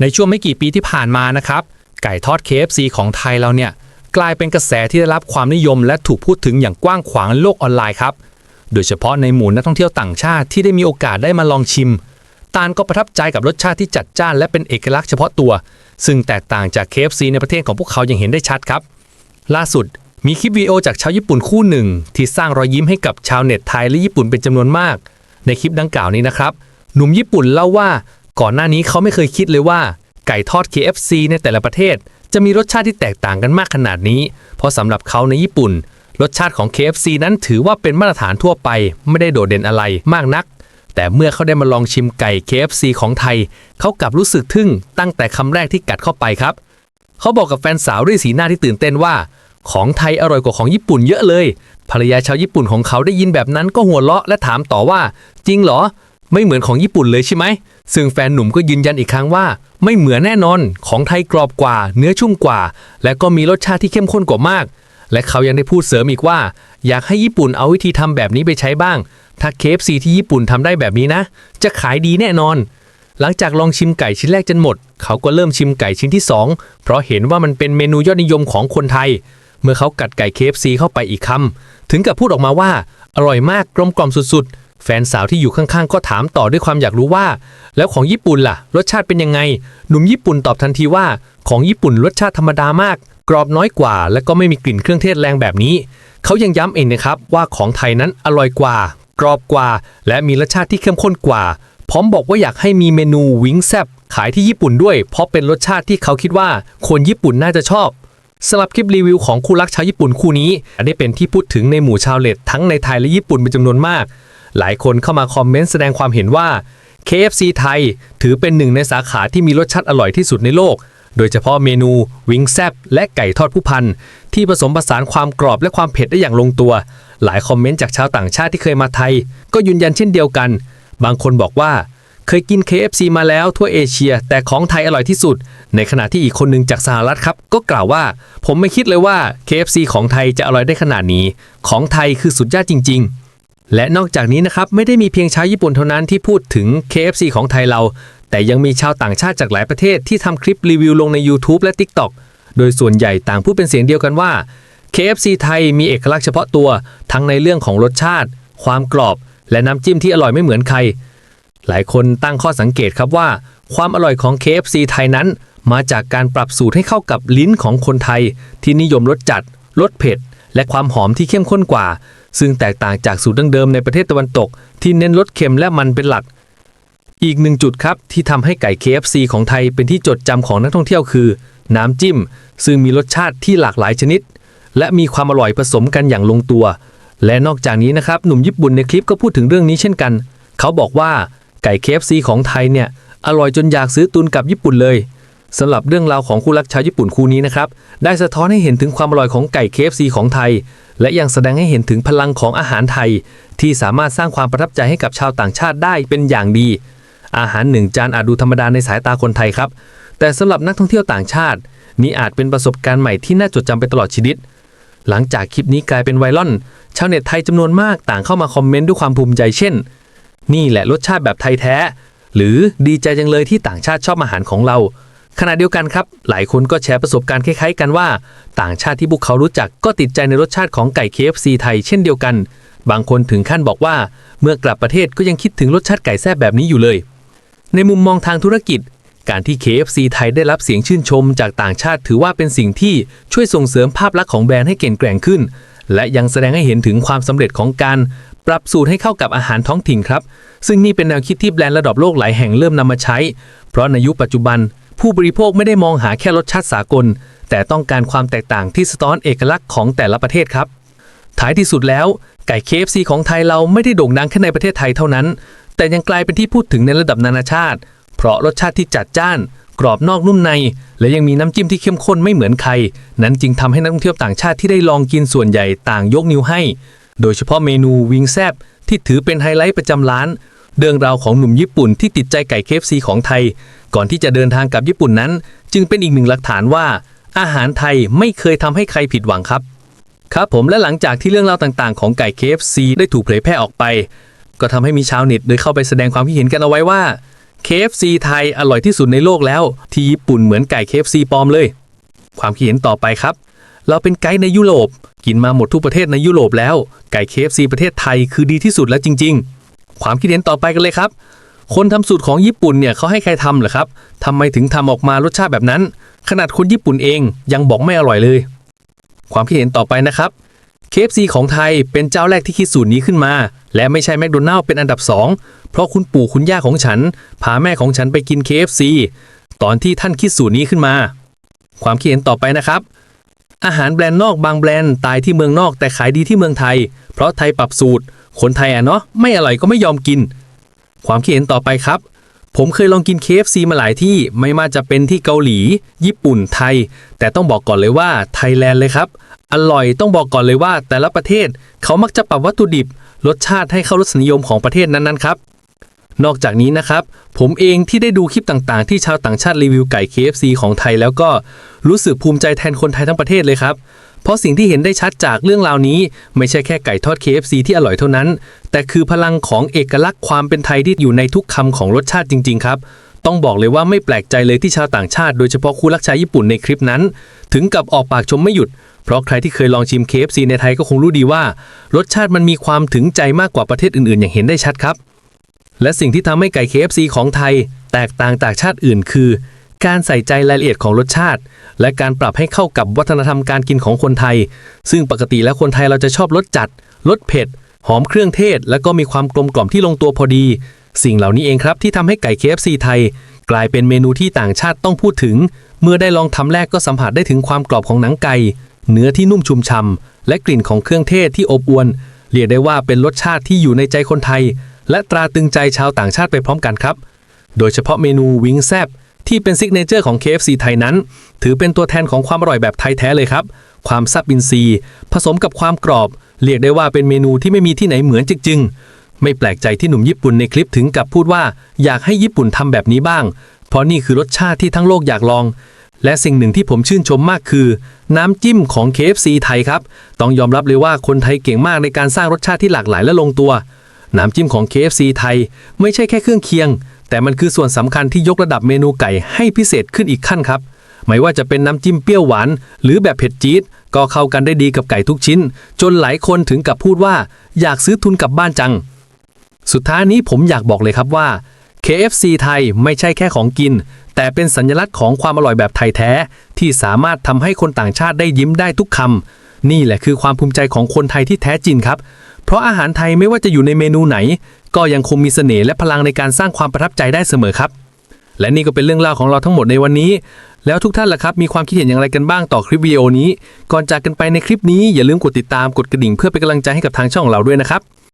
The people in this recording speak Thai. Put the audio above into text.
ในช่วงไม่กี่ปีที่ผ่านมานะครับ ไก่ทอด KFC ของไทยเราเนี่ยกลายเป็นกระแสที่ได้รับความนิยม และถูกพูดถึงอย่างกว้างขวางในโลกออนไลน์ครับ โดยเฉพาะในหมู่นักท่องเที่ยวต่างชาติที่ได้มีโอกาสได้มาลองชิม ตานก็ประทับใจกับรสชาติที่จัดจ้านและเป็นเอกลักษณ์เฉพาะตัว ซึ่งแตกต่างจาก KFC ในประเทศของพวกเขาอย่างเห็นได้ชัดครับ ล่าสุดมีคลิปวิดีโอจากชาวญี่ปุ่นคู่หนึ่ง ที่สร้างรอยยิ้มให้กับชาวเน็ตไทยและญี่ปุ่นเป็นจำนวนมาก ในคลิปดังกล่าวนี้นะครับ หนุ่มญี่ปุ่นเล่าว่า ก่อนหน้านี้เขาไม่เคยคิดเลยว่า ไก่ทอด KFC ในแต่ละประเทศ จะมีรสชาติที่แตกต่างกันมากขนาดนี้ เพราะสำหรับเขาในญี่ปุ่น รสชาติของ KFC นั้นถือว่าเป็นมาตรฐานทั่วไป ไม่ได้โดดเด่นอะไรมากนัก แต่เมื่อเขาได้มาลองชิมไก่ KFC ของไทย เขากลับรู้สึกทึ่งตั้งแต่คำแรกที่กัดเข้าไปครับ เขาบอกกับแฟนสาวด้วยสีหน้าที่ตื่นเต้นว่า ของไทยอร่อยกว่าของญี่ปุ่นเยอะเลย ภรรยาชาวญี่ปุ่นของเขาได้ยินแบบนั้นก็หัวเราะและถามต่อว่า จริงเหรอ ไม่เหมือนของญี่ปุ่นเลยใช่ไหม ซึ่งแฟนหนุ่มก็ยืนยันอีกครั้งว่า ไม่เหมือนแน่นอน ของไทยกรอบกว่า เนื้อชุ่มกว่า และก็มีรสชาติที่เข้มข้นกว่ามาก และเขายังได้พูดเสริมอีกว่า อยากให้ญี่ปุ่นเอาวิธีทำแบบนี้ไปใช้บ้าง ถ้า KFC ที่ญี่ปุ่นทำได้แบบนี้นะ จะขายดีแน่นอน หลังจากลองชิมไก่ชิ้นแรกจนหมด เขาก็เริ่มชิมไก่ชิ้นที่ 2 เพราะเห็นว่ามันเป็นเมนูยอดนิยมของคนไทย เมื่อเขากัดไก่ KFC เข้าไปอีกคำถึงกับพูดออกมาว่า อร่อยมากกลมกล่อมสุดๆ แฟนสาวที่อยู่ข้างๆ ก็ถามต่อด้วยความอยากรู้ว่า แล้วของญี่ปุ่นล่ะ รสชาติเป็นยังไง หนุ่มญี่ปุ่นตอบทันทีว่า ของญี่ปุ่นรสชาติธรรมดามาก กรอบน้อยกว่า และก็ไม่มีกลิ่นเครื่องเทศแรงแบบนี้ เขายังย้ำเองนะครับว่าของไทยนั้นอร่อยกว่า กรอบกว่า และมีรสชาติที่เข้มข้นกว่า พร้อมบอกว่าอยากให้มีเมนูวิงแซบขายที่ญี่ปุ่นด้วย เพราะเป็นรสชาติที่เขาคิดว่าคนญี่ปุ่นน่าจะชอบสำหรับคลิปรีวิวของคู่รักชาวญี่ปุ่นคู่นี้ ได้เป็นที่พูดถึงในหมู่ชาวเน็ตทั้งในไทยและญี่ปุ่นเป็นจำนวนมาก หลายคนเข้ามาคอมเมนต์แสดงความเห็นว่า KFC ไทย ถือเป็นหนึ่งในสาขาที่มีรสชาติอร่อยที่สุดในโลก โดยเฉพาะเมนูวิงแซบและไก่ทอดผู้พันที่ผสมผสานความกรอบและความเผ็ดได้อย่างลงตัว หลายคอมเมนต์จากชาวต่างชาติที่เคยมาไทย ก็ยืนยันเช่นเดียวกัน บางคนบอกว่าเคยกิน KFC มาแล้วทั่วเอเชีย แต่ของไทยอร่อยที่สุด ในขณะที่อีกคนหนึ่งจากสหรัฐครับ ก็กล่าวว่า ผมไม่คิดเลยว่า KFC ของไทยจะอร่อยได้ขนาดนี้ ของไทยคือสุดยอดจริง ๆ และนอกจากนี้นะครับไม่ได้มีเพียงชาวญี่ปุ่นเท่านั้นที่พูดถึง KFC ของไทยเรา แต่ยังมีชาวต่างชาติจากหลายประเทศที่ทำคลิปรีวิวลงใน YouTube และ TikTok โดยส่วนใหญ่ต่างพูดเป็นเสียงเดียวกันว่า KFC ไทยมีเอกลักษณ์เฉพาะตัว ทั้งในเรื่องของรสชาติ ความกรอบ และน้ำจิ้มที่อร่อยไม่เหมือนใคร หลายคนตั้งข้อสังเกตครับว่า ความอร่อยของ KFC ไทยนั้น มาจากการปรับสูตรให้เข้ากับลิ้นของคนไทย ที่นิยมรสจัดรสเผ็ด และความหอมที่เข้มข้นกว่า ซึ่งแตกต่างจากสูตรดั้งเดิมในประเทศตะวันตก ที่เน้นรสเค็มและมันเป็นหลัก อีกหนึ่งจุดครับที่ทำให้ไก่ KFC ของไทยเป็นที่จดจำของนักท่องเที่ยวคือ น้ำจิ้ม ซึ่งมีรสชาติที่หลากหลายชนิด และมีความอร่อยผสมกันอย่างลงตัว และนอกจากนี้นะครับหนุ่มญี่ปุ่นในคลิปก็พูดถึงเรื่องนี้เช่นกัน เขาบอกว่าไก่ KFC ของไทยเนี่ยอร่อยจนอยากซื้อตุนกลับญี่ปุ่นเลย สำหรับเรื่องราวของคู่รักชาวญี่ปุ่นคู่นี้นะครับ ได้สะท้อนให้เห็นถึงความอร่อยของไก่ KFC ของไทย และยังแสดงให้เห็นถึงพลังของอาหารไทย ที่สามารถสร้างความประทับใจให้กับชาวต่างชาติได้เป็นอย่างดี อาหารหนึ่งจานอาจดูธรรมดาในสายตาคนไทยครับ แต่สำหรับนักท่องเที่ยวต่างชาติ นี่อาจเป็นประสบการณ์ใหม่ที่น่าจดจำไปตลอดชีวิต หลังจากคลิปนี้กลายเป็นไวรัลชาวเน็ตไทยจำนวนมากต่างเข้ามาคอมเมนต์ด้วยความภูมิใจเช่น นี่แหละรสชาติแบบไทยแท้ หรือดีใจจังเลยที่ต่างชาติชอบอาหารของเรา ขณะเดียวกันครับ หลายคนก็แชร์ประสบการณ์คล้ายๆกันว่า ต่างชาติที่พวกเขารู้จักก็ติดใจในรสชาติของไก่ KFC ไทยเช่นเดียวกัน บางคนถึงขั้นบอกว่า เมื่อกลับประเทศก็ยังคิดถึงรสชาติไก่แซ่บแบบนี้อยู่เลย ในมุมมองทางธุรกิจ การที่ KFC ไทยได้รับเสียงชื่นชม จากต่างชาติถือว่าเป็นสิ่งที่ช่วยส่งเสริมภาพลักษณ์ของแบรนด์ให้เก่งแกร่งขึ้น และยังแสดงให้เห็นถึงความสำเร็จของการปรับสูตรให้เข้ากับอาหารท้องถิ่นครับ ซึ่งนี่เป็นแนวคิดที่แบรนด์ระดับโลกหลายแห่งเริ่มนำมาใช้ เพราะในยุคปัจจุบัน ผู้บริโภคไม่ได้มองหาแค่รสชาติสากล แต่ต้องการความแตกต่างที่สะท้อนเอกลักษณ์ของแต่ละประเทศครับท้ายที่สุดแล้วไก่ KFC ของไทยเราไม่ได้โด่งดังแค่ในประเทศไทยเท่านั้น แต่ยังกลายเป็นที่พูดถึงในระดับนานาชาติ เพราะรสชาติที่จัดจ้าน กรอบนอกนุ่มใน และยังมีน้ำจิ้มที่เข้มข้นไม่เหมือนใคร นั้นจึงทำให้นักท่องเที่ยวต่างชาติที่ได้ลองกินส่วนใหญ่ต่างยกนิ้วให้ โดยเฉพาะเมนูวิงแซบที่ถือเป็นไฮไลท์ประจำร้าน เรื่องราวของหนุ่มญี่ปุ่นที่ติดใจไก่ KFC ของไทย ก่อนที่จะเดินทางกลับญี่ปุ่นนั้น จึงเป็นอีกหนึ่งหลักฐานว่า อาหารไทยไม่เคยทำให้ใครผิดหวังครับ ครับผมและหลังจากที่เรื่องราวต่างๆ ของไก่ KFC ได้ถูกเผยแพร่ออกไป ก็ทำให้มีชาวเน็ตได้เข้าไปแสดงความคิดเห็นกันเอาไว้ว่า KFC ไทยอร่อยที่สุดในโลกแล้ว ที่ญี่ปุ่นเหมือนไก่ KFC ปลอมเลย ความคิดเห็นต่อไปครับ เราเป็นไกด์ในยุโรป กินมาหมดทุกประเทศในยุโรปแล้ว ไก่ KFC ประเทศไทยคือดีที่สุดแล้วจริง ๆ ความคิดเห็นต่อไปกันเลยครับ คนทำสูตรของญี่ปุ่นเนี่ยเขาให้ใครทำเหรอครับทำไมถึงทำออกมารสชาติแบบนั้น ขนาดคนญี่ปุ่นเองยังบอกไม่อร่อยเลย ความคิดเห็นต่อไปนะครับ KFC ของไทยเป็นเจ้าแรกที่คิดสูตรนี้ขึ้นมา และไม่ใช่แมคโดนัลล์เป็นอันดับ 2 เพราะคุณปู่คุณย่าของฉัน พาแม่ของฉันไปกิน KFC ตอนที่ท่านคิดสูตรนี้ขึ้นมา ความคิดเห็นต่อไปนะครับ อาหารแบรนด์นอกบางแบรนด์ตายที่เมืองนอกแต่ขายดีที่เมืองไทย เพราะไทยปรับสูตร คนไทยอะเนาะไม่อร่อยก็ไม่ยอมกิน ความคิดเห็นต่อไปครับ ผมเคยลองกิน KFC มาหลายที่ไม่ว่าจะเป็นที่เกาหลี ญี่ปุ่นไทย แต่ต้องบอกก่อนเลยว่าไทยแลนด์เลยครับอร่อยต้องบอกก่อนเลยว่า แต่ละประเทศเขามักจะปรับวัตถุดิบ รสชาติให้เข้ารสนิยมของประเทศนั้นๆครับนอกจากนี้นะครับ ผมเองที่ได้ดูคลิปต่างๆ ที่ชาวต่างชาติรีวิวไก่ KFC ของไทยแล้วก็รู้สึกภูมิใจแทนคนไทยทั้งประเทศเลยครับ เพราะสิ่งที่เห็นได้ชัดจากเรื่องราวนี้ ไม่ใช่แค่ไก่ทอด KFC ที่อร่อยเท่านั้น แต่คือพลังของเอกลักษณ์ความเป็นไทยที่อยู่ในทุกคำของรสชาติจริง ๆ ครับต้องบอกเลยว่าไม่แปลกใจเลยที่ชาวต่างชาติโดยเฉพาะคู่รักชายญี่ปุ่นในคลิปนั้น ถึงกับออกปากชมไม่หยุด เพราะใครที่เคยลองชิม KFC ในไทยก็คงรู้ดีว่า รสชาติมันมีความถึงใจมากกว่าประเทศอื่นๆ อย่างเห็นได้ชัดครับ และสิ่งที่ทำให้ไก่ KFC ของไทย แตกต่างจากชาติอื่นคือ การใส่ใจรายละเอียดของรสชาติ และการปรับให้เข้ากับวัฒนธรรมการกินของคนไทย ซึ่งปกติแล้วคนไทยเราจะชอบรสจัดรสเผ็ด หอมเครื่องเทศ และก็มีความกลมกล่อมที่ลงตัวพอดี สิ่งเหล่านี้เองครับที่ทำให้ไก่ KFC ไทย กลายเป็นเมนูที่ต่างชาติต้องพูดถึง เมื่อได้ลองทำแรกก็สัมผัสได้ถึงความกรอบของหนังไก่เนื้อที่นุ่มชุมฉ่ำและกลิ่นของเครื่องเทศที่อบอวลเรียกได้ว่าเป็นรสชาติที่อยู่ในใจคนไทย และตราตรึงใจชาวต่างชาติไปพร้อมกันครับ โดยเฉพาะเมนูวิงแซบ ที่เป็นซิกเนเจอร์ของ KFC ไทยนั้น ถือเป็นตัวแทนของความอร่อยแบบไทยแท้เลยครับ ความซับอินซี ผสมกับความกรอบ เรียกได้ว่าเป็นเมนูที่ไม่มีที่ไหนเหมือนจริงๆ ไม่แปลกใจที่หนุ่มญี่ปุ่นในคลิปถึงกับพูดว่า อยากให้ญี่ปุ่นทำแบบนี้บ้าง เพราะนี่คือรสชาติที่ทั้งโลกอยากลอง และสิ่งหนึ่งที่ผมชื่นชมมากคือ น้ำจิ้มของ KFC ไทยครับ ต้องยอมรับเลยว่าคนไทยเก่งมากในการสร้างรสชาติที่หลากหลายและลงตัว น้ำจิ้มของ KFC ไทย ไม่ใช่แค่เครื่องเคียง แต่มันคือส่วนสำคัญที่ยกระดับเมนูไก่ให้พิเศษขึ้นอีกขั้นครับ ไม่ว่าจะเป็นน้ำจิ้มเปรี้ยวหวาน หรือแบบเผ็ดจี๊ดก็เข้ากันได้ดีกับไก่ทุกชิ้น จนหลายคนถึงกับพูดว่า อยากซื้อทุนกลับบ้านจัง สุดท้ายนี้ผมอยากบอกเลยครับว่า KFC ไทยไม่ใช่แค่ของกิน แต่เป็นสัญลักษณ์ของความอร่อยแบบไทยแท้ ที่สามารถทำให้คนต่างชาติได้ยิ้มได้ทุกคำนี่แหละคือความภูมิใจของคนไทยที่แท้จริงครับ เพราะอาหารไทยไม่ว่าจะอยู่ในเมนูไหน ก็ยังคงมีเสน่ห์และพลังในการสร้างความประทับใจได้เสมอครับ และนี่ก็เป็นเรื่องราวของเราทั้งหมดในวันนี้ แล้วทุกท่านล่ะครับ มีความคิดเห็นอย่างไรกันบ้างต่อคลิปวิดีโอนี้ ก่อนจากกันไปในคลิปนี้อย่าลืมกดติดตามกดกระดิ่งเพื่อเป็นกำลังใจให้กับทางช่องของเราด้วยนะครับ